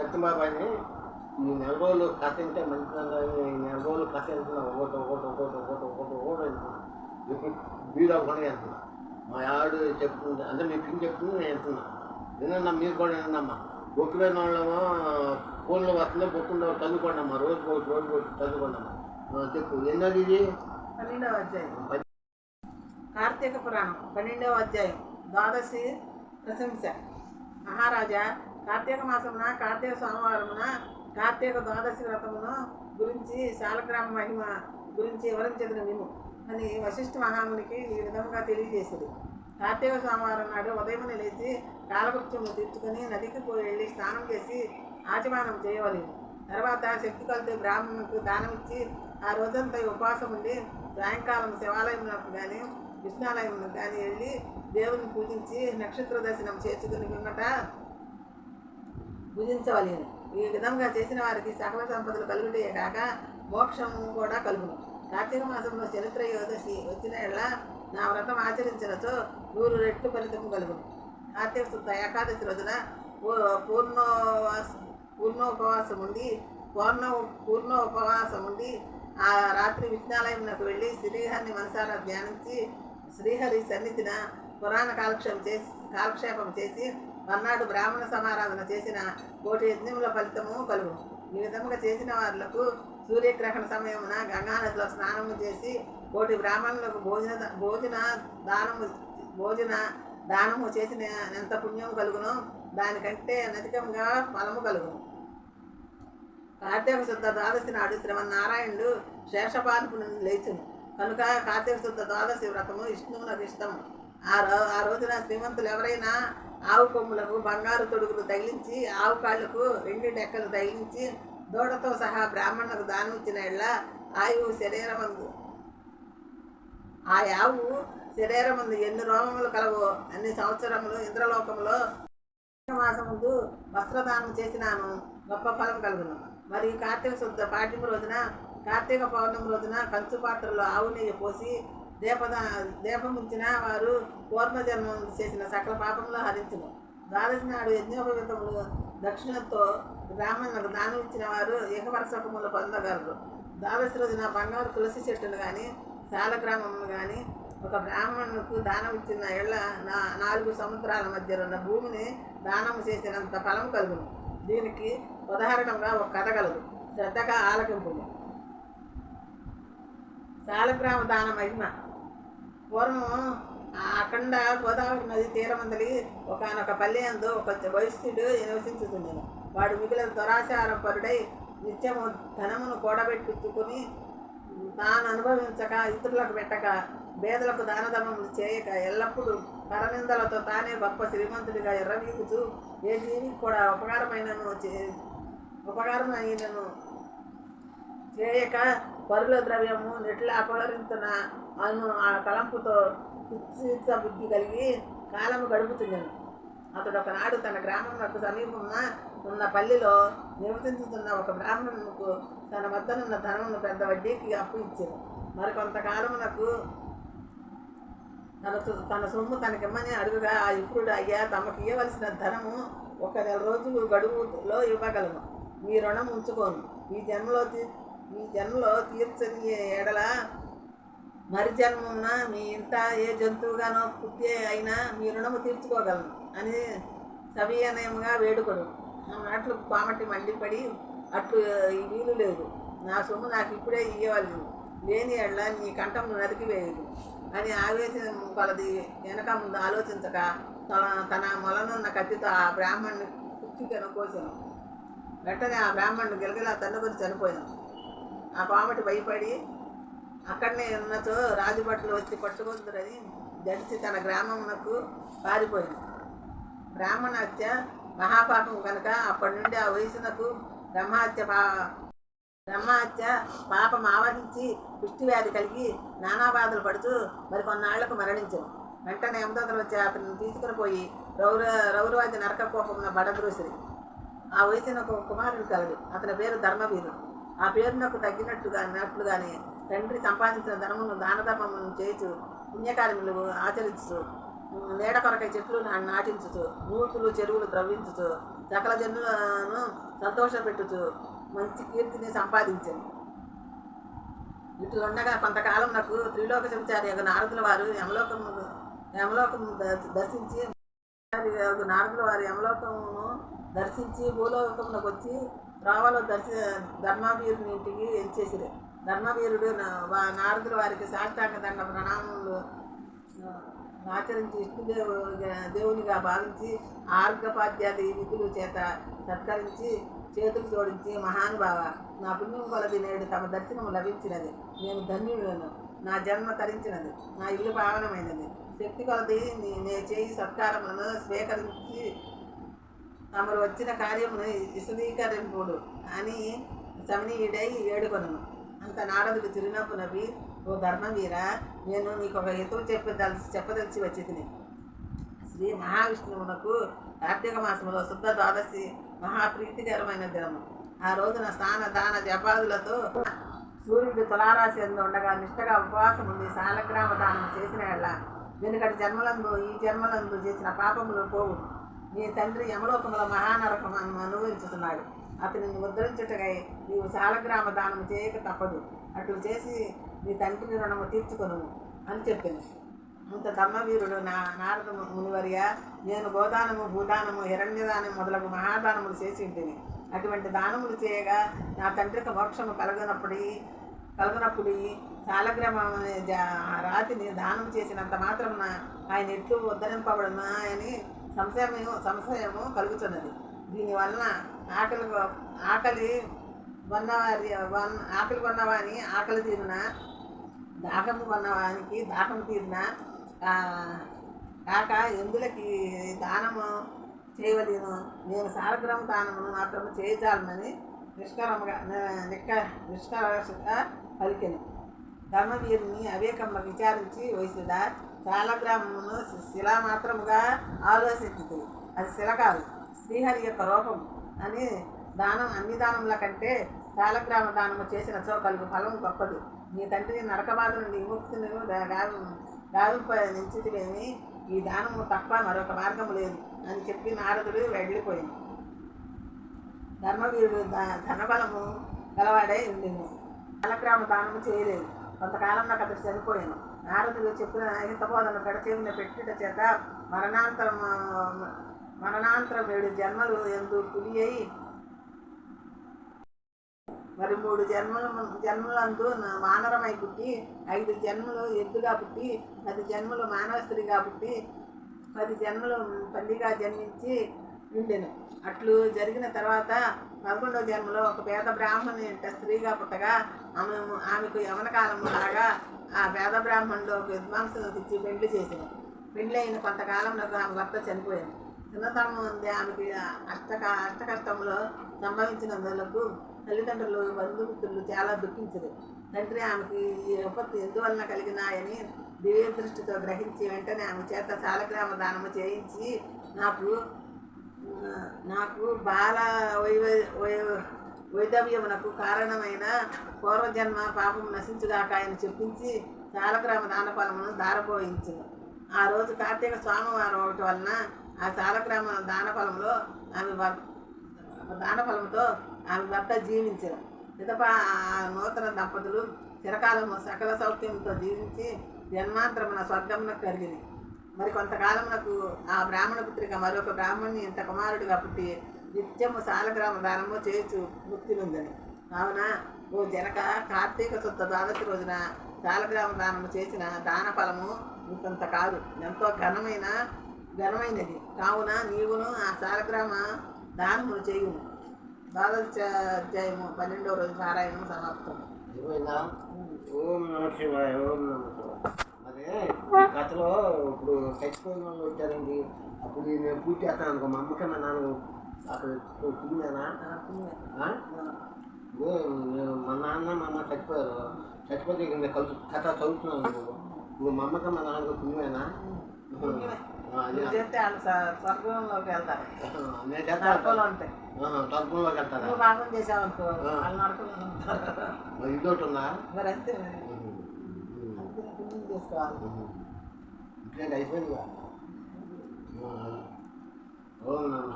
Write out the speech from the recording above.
సత్యబాబు అని ఈ నెల రోజులు కథ ఉంటే మంచిదని నెల రోజులు వెళ్తున్నా ఒకటి ఒకటి ఒకటి ఒకటి ఒకటి ఒకటి వెళ్తున్నా ఇప్పుడు వీడు ఒకటి వెళ్తున్నా మా ఆడు చెప్తుంది అంటే మీ పిన్ చెప్తుంది నేను వెళ్తున్నా వినన్నా మీరు కూడా వినమ్మా బొక్కులేని వాళ్ళేమో ఫోన్లో వస్తుంది బొక్కుండా చదువుకోండి అమ్మా రోజు పోయి రోజు పోయి చదువుకోండి అమ్మా చెప్పు ఎన్నది ఇది? పన్నెండవ అధ్యాయం. కార్తీక పురాణం పన్నెండవ అధ్యాయం. ద్వాదశి ప్రశంస. మహారాజా కార్తీక మాసమున కార్తీక సోమవారమున కార్తీక ద్వాదశి వ్రతమును గురించి శాలగ్రామ మహిమ గురించి వివరించదని విను అని వశిష్ఠ మహామునికి ఈ విధంగా తెలియజేసింది. కార్తీక సోమవారం నాడు ఉదయం లేచి కాలకృత్యము తీర్చుకొని నదికి పోయి వెళ్ళి స్నానం చేసి ఆచమానం చేయవలెను. తర్వాత శక్తి కలితే బ్రాహ్మణులకు దానం ఇచ్చి ఆ రోజంతా ఉపవాసం ఉండి సాయంకాలం శివాలయంలోకి కానీ విష్ణాలయం కానీ వెళ్ళి దేవుని పూజించి నక్షత్ర దర్శనం చేసుకుని మిమ్మట భుజించవలేను. ఈ విధంగా చేసిన వారికి సకల సంపదలు కలుగుటే కాక మోక్షం కూడా కలుగును. కార్తీక మాసంలో చరిత్ర యోదశి వచ్చిన ఎడల నా వ్రతం ఆచరించినచో నూరు రెట్లు ఫలితం కలుగును. కార్తీక శుద్ధ ఏకాదశి రోజున పూ- పూర్ణోవాస పూర్ణోపవాసం ఉండి పూర్ణ పూర్ణ ఉపవాసం ఉండి ఆ రాత్రి విజ్ఞాలయంలోకి వెళ్ళి శ్రీహరిని మనసారా ధ్యానించి శ్రీహరి సన్నిధిన పురాణ కాలక్షేపం చేసి కాలక్షేపం చేసి మర్నాడు బ్రాహ్మణ సమారాధన చేసిన కోటి యజ్ఞముల ఫలితము కలుగు. ఈ విధముగా చేసిన వారులకు సూర్యగ్రహణ సమయమున గంగానదిలో స్నానము చేసి కోటి బ్రాహ్మణులకు భోజన భోజన దానము భోజన దానము చేసిన ఎంత పుణ్యం కలుగునో. దానికంటే అధికంగా ఫలము కలుగును కార్తీక శుద్ధ ద్వాదశి నాడు శ్రీమన్నారాయణుడు శేషపాదుపు నుండి లేచును. కనుక కార్తీక శుద్ధ ద్వాదశి వ్రతము విష్ణువునకు ఇష్టము. ఆ రో ఆ రోజున శ్రీమంతులు ఎవరైనా ఆవు కొమ్ములకు బంగారు తొడుగులు తగిలించి ఆవు కాళ్ళకు రెండు డెక్కలు తగిలించి దూడతో సహా బ్రాహ్మణులకు దానం ఇచ్చిన ఎళ్ళ ఆయువు శరీరమందు. ఆ యావు శరీరమందు ఎన్ని రోమములు కలవో అన్ని సంవత్సరములు ఇంద్రలోకములో మాసముందు వస్త్రదానం చేసినాను గొప్ప ఫలం కలుగును. మరి కార్తీక శుద్ధ పాఠ్యం రోజున కార్తీక పౌర్ణమి రోజున కంచు పాత్రలో ఆవు నెయ్యి పోసి దీపద దీపముంచిన వారు పూర్వజన్మం చేసిన సకల పాపంలో హరించను. ద్వాదశి నాడు యజ్ఞోపవితములు దక్షిణతో బ్రాహ్మణులకు దానం ఇచ్చిన వారు ఏకవరసకములు పొందగలరు. ద్వాదశి రోజున బంగారు తులసి చెట్టును కానీ శాలగ్రామమును కానీ ఒక బ్రాహ్మణులకు దానం ఇచ్చిన ఇళ్ళ నా నాలుగు సముద్రాల మధ్య ఉన్న భూమిని దానం చేసినంత ఫలం కలుగును. దీనికి ఉదాహరణంగా ఒక కథ కలదు. శ్రద్ధగా ఆలకింపు శాలగ్రామ దాన మహిమ. పూర్వం అఖండ గోదావరి నది తీరమందలి ఒకనొక పల్లె అందు ఒక వైశ్యుడు నివసించుతుండెను వాడు మిగిలిన దురాచారం పరుడై నిత్యము ధనమును కూడబెట్టుకుని తాను అనుభవించక ఇతరులకు పెట్టక పేదలకు దానధర్మములు చేయక ఎల్లప్పుడూ పరనిందలతో తానే గొప్ప శ్రీమంతుడిగా ఎర్రవీగుతూ ఏ జీవికి కూడా ఉపకారమైనను చే ఉపకారమైనను చేయక పరుల ద్రవ్యము నెట్ల అపహరించిన అను ఆ తలంపుతో కుత్సిత బుద్ధి కలిగి కాలము గడుపుతున్నాను అతడు ఒకనాడు తన గ్రామమునకు సమీపమున ఉన్న పల్లెలో నివసించుతున్న ఒక బ్రాహ్మణులకు తన వద్దనున్న ధనమును పెద్ద వడ్డీకి అప్పు ఇచ్చాను మరికొంతకాలమునకు తన తన సొమ్ము తనకిమ్మని అడుగుగా ఆ ఇప్పుడు అయ్యా తమకు ఇవ్వవలసిన ధనము ఒక నెల రోజులు గడువులో ఇవ్వగలను. మీ రుణం ఉంచుకోను. ఈ జన్మలో తీ ఈ జన్మలో తీర్చని ఎడల మరి జన్మమున మీ ఇంత ఏ జంతువుగానో పుట్టి అయినా మీ రుణము తీర్చుకోగలను అని సవినయంగా వేడుకడు. ఆ మాటలు పామటి మండిపడి అట్లు వీలు లేదు. నా సొమ్ము నాకు ఇప్పుడే ఇవ్వాలి లేని ఎడల నీ కంఠం నరికివేయదు అని ఆవేశం కొలది వెనక ముందు ఆలోచించక తన తన మొలనున్న కత్తితో ఆ బ్రాహ్మణ్ణి కుచ్చికను కోసాను. వెంటనే ఆ బ్రాహ్మణుడు గిలగిలా తన్నుకొని చనిపోయాను. ఆ పామటి భయపడి అక్కడనే ఉన్నతో రాజుభట్లు వచ్చి పట్టుకుందరని జడిసి తన గ్రామమునకు పారిపోయింది. బ్రాహ్మణ హత్య మహాపాపం కనుక అప్పటి నుండి ఆ వయసునకు బ్రహ్మహత్య పా బ్రహ్మహత్య పాపం ఆవహించి పుష్టి వ్యాధి కలిగి నానా బాధలు పడుతూ మరి కొన్నాళ్ళకు వెంటనే యమదూతలు వచ్చి అతను తీసుకుని పోయి రౌర రౌరవాది నరక కోపమున బడద్రోసిరి. ఆ వయసునకు కుమారుడు కలదు. అతని పేరు ధర్మవీరుడు. ఆ పేరునకు తగ్గినట్టుగా నట్లుగానే తండ్రి సంపాదించిన ధనమును దానధర్మమును చేయుచు పుణ్యకార్యములు ఆచరించుచు నీడ కొరకై చెట్లు నాటించుచు నూతులు చెరువులు ద్రవ్వించుచు సకల జనులను సంతోషపెట్టుచు మంచి కీర్తిని సంపాదించాను. ఇటు ఉండగా కొంతకాలం నాకు త్రిలోక సంచారి యొక్క నారదుల వారు యమలోకము యమలోకము దర్శించి నారదుల వారు యమలోకమును దర్శించి భూలోకమునకు వచ్చి రావాలో దర్శ ధర్మవీరుని ఇంటికి ఎంచేసిరు ధర్మవీరుడు వా- నారదుల వారికి సాష్టాంగ దండ ప్రణామములు ఆచరించి ఇష్టదేవు దేవునిగా భావించి ఆర్ఘపాద్యాది విధులు చేత సత్కరించి చేతులు జోడించి మహానుభావ నా పుణ్యం కొలది నేడు తమ దర్శనం లభించినది. నేను ధన్యులను నా జన్మ తరించినది. నా ఇల్లు పావనమైనది శక్తి కొలది నే చేయి సత్కారములను స్వీకరించి తమరు వచ్చిన కార్యమును విశదీకరింపుడు అని సమనీయుడై ఏడుకొను అంత నారదుడు చిరునవ్వు నవ్వి ఓ ధర్మవీర నేను నీకు ఒక హితవు చెప్పదలిసి చెప్పదలిచి వచ్చి తిని శ్రీ మహావిష్ణువునకు కార్తీక మాసంలో శుద్ధ ద్వాదశి మహాప్రీతికరమైన దినము. ఆ రోజున స్నాన దాన జపాదులతో సూర్యుడు తులారాశి ఎందు ఉండగా నిష్టగా ఉపవాసం ఉంది శాలగ్రామ దానం చేసిన ఎళ్ళ వెనుకటి జన్మలందు ఈ జన్మలందు చేసిన పాపములు పోవు. నీ తండ్రి యమలోకముల మహానరకం అనుభవించుతున్నాడు. అతనిని ఉద్ధరించుటకై నీవు సాలగ్రామ దానం చేయక తప్పదు. అట్లు చేసి నీ తండ్రిని రుణము తీర్చుకొను అని చెప్పింది అంత ధర్మవీరుడు నా నారద మునివర్య నేను గోదానము భూదానము హిరణ్యదానం మొదలగు మహాదానములు చేసి ఉంటుంది అటువంటి దానములు చేయగా నా తండ్రికి మోక్షము కలగనప్పుడు కలగనప్పుడు శాలగ్రామం అనే రాతిని దానం చేసినంత మాత్రం ఆయన ఎట్లు ఉద్ధరింపబడునా అని సంశయము సంశయము కలుగుతున్నది. దీనివలన ఆకలి ఆకలి కొన్నవారి వన్- ఆకలి కొన్నవాని ఆకలి తీరిన దాహము కొన్నవానికి దాహం తీరిన కాక ఎందులకి దానము చేయవలేను? నేను సారగ్రహం దానమును మాత్రం చేయజాలనని నిష్కరముగా నిక్క నిష్కరగా పలికెను. ధర్మవీరుని అవేకమ్మ విచారించి వయసుదా? సాలగ్రామమును శి- శిలా మాత్రముగా ఆలోచించింది. అది శిల కాదు శ్రీహరి యొక్క రూపం అని దానం అన్ని దానముల కంటే శాలగ్రామ దానము చేసిన చో కలుగు ఫలం గొప్పది. నీ తండ్రి నరకబాధ నుండి విముక్తిని గావింప లేని ఈ దానము తప్ప మరొక మార్గము లేదు అని చెప్పి నారదుడు వెళ్ళిపోయింది ధర్మవీరుడు ధనబలము గలవాడై ఉండింది శాలగ్రామ దానము చేయలేదు. కొంతకాలం నాకు అతడు చనిపోయాను. నారదుడు చెప్పిన హితబోధన గడచేవిన పెట్టుట చేత మరణాంతరం మరణాంతరం ఏడు జన్మలు ఎందు పులి అయి మరి మూడు జన్మల జన్మలందు నా వానరమై పుట్టి ఐదు జన్మలు ఎద్దుగా పుట్టి పది జన్మలు మానవ స్త్రీగా పుట్టి పది జన్మలు పందిగా జన్మించి ఉండెను. అట్లు జరిగిన తర్వాత పదకొండవ జన్మలో ఒక పేద బ్రాహ్మణి స్త్రీగా పుట్టగా ఆమె ఆమెకు యవన కాలము రాగా ఆ పేద బ్రాహ్మణుడు ఒక విద్వాంసును తెచ్చి పెండ్లి చేసింది పెండ్లి అయిన కొంతకాలంలో ఆమె భర్త చనిపోయాను చిన్నతనం ఉంది ఆమెకి అష్ట అష్ట కష్టంలో సంభవించినందులకు తల్లిదండ్రులు బంధుమిత్రులు చాలా దుఃఖించరు. తండ్రి ఆమెకి ఈ విపత్తు ఎందువలన కలిగినాయని దివ్య దృష్టితో గ్రహించి వెంటనే ఆమె చేత శాలగ్రామ దానము చేయించి నాకు నాకు బాల వైవ వై- వైధవ్యమునకు కారణమైన పూర్వజన్మ పాపం నశించుగాక ఆయన చెప్పించి శాలగ్రామ దాన ఫలమును దారపోయించును ఆ రోజు కార్తీక స్వామివారం ఒకటి వలన ఆ శాలగ్రామ దానఫలంలో ఆమె దానఫలంతో ఆమె భర్త జీవించారు పిదప ఆ నూతన దంపతులు చిరకాలము సకల సౌఖ్యంతో జీవించి జన్మాంతరమున స్వర్గమున కలిగింది మరి కొంతకాలమునకు ఆ బ్రాహ్మణ పుత్రిక మరొక బ్రాహ్మణ్ణి ఇంత కుమారుడిగా పుట్టి నిత్యము సాలగ్రామ దానము చేయొచ్చు ముక్తి ఉందని కావున ఓ జనక కార్తీక శుద్ధ ద్వాదశి రోజున సాలగ్రామ దానము చేసిన దాన ఫలము ఇంతంత కాదు. ఎంతో ఘనమైన ఘనమైనది. కావున నీవును ఆ సాలగ్రామ దానములు చేయుము. ద్వాదశ అధ్యాయము పన్నెండవ రోజు పారాయణం సమాప్తం. ఓం నమ శివాయ ఓం నమ శివాయ. అదే ఈ కథలో ఇప్పుడు చచ్చిపోయిన వాళ్ళు వచ్చారండి. అప్పుడు నేను పూజ చేస్తాను అనుకో మా అమ్మకి మా నాన్న అక్కడ నేను మా నాన్న మా అమ్మ చచ్చిపోయారు చచ్చిపోతే ఇక నేను కలు కథ చదువుతున్నాను నువ్వు మా అమ్మకి మా నాన్నకు పుణ్యమేనా ఆ, చేస్తే స్వర్గంలోకి వెళ్తారు నేను పాపం వాళ్ళు ఇదొకటి ఉందా మరి అంతే పుణ్యం చేసుకోవాలి ఇట్లా ఓం నమ